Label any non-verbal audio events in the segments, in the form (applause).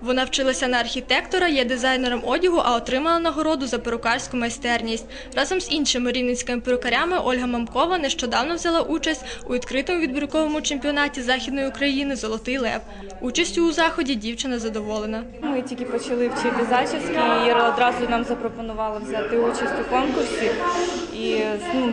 Вона вчилася на архітектора, є дизайнером одягу, а отримала нагороду за перукарську майстерність. Разом з іншими рівненськими перукарями Ольга Мамкова нещодавно взяла участь у відкритому відбірковому чемпіонаті Західної України Золотий Лев. Участю у заході дівчина задоволена. Ми тільки почали вчити зачіски, і одразу нам запропонувала взяти участь у конкурсі і ну,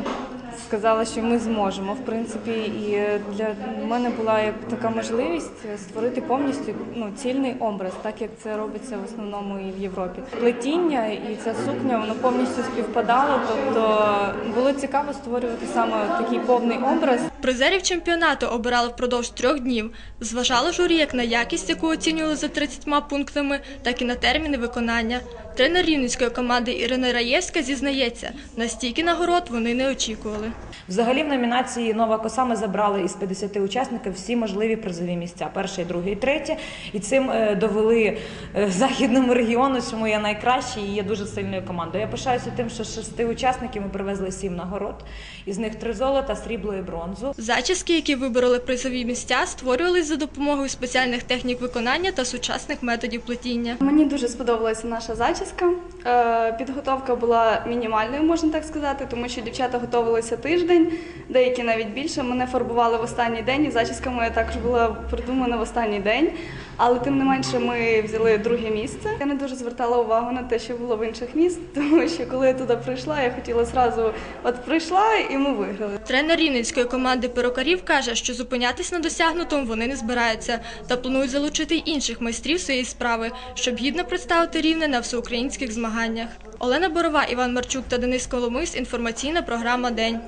сказала, що ми зможемо. В принципі, і для мене була як така можливість створити повністю ну, цільний образ, так як це робиться в основному і в Європі. Плетіння і ця сукня воно повністю співпадало. Тобто було цікаво створювати саме такий повний образ. Призерів чемпіонату обирали впродовж трьох днів. Зважало журі як на якість, яку оцінювали за 30 пунктами, так і на терміни виконання. Тренер рівненської команди Ірина Раєвська зізнається, настільки нагород вони не очікували. Взагалі в номінації Нова коса ми забрали із 50 учасників всі можливі призові місця: перше, друге і третє. І цим е, довели е, західному регіону, що ми є найкращі і є дуже сильною командою. Я пишаюся тим, що з шести учасників ми привезли сім нагород, із них три золота, срібло і бронзу. Зачіски, які вибороли призові місця, створювались за допомогою спеціальних технік виконання та сучасних методів плетіння. Мені дуже сподобалася наша зачіска. Е, Підготовка була мінімальною, можна так сказати, тому що дівчата готувалися тиждень, деякі навіть більше. Мене фарбували в останній день, і зачіска моя також була придумана в останній день. Але тим не менше ми взяли друге місце. Я не дуже звертала увагу на те, що було в інших міст, (laughs) тому що коли я туди прийшла, я хотіла зразу, от прийшла і ми виграли. Тренер рівненської команди перукарів каже, що зупинятись на досягнутому вони не збираються та планують залучити інших майстрів своєї справи, щоб гідно представити рівне на всеукраїнських змаганнях. Олена Борова, Іван Марчук та Денис Коломис. Інформаційна програма День.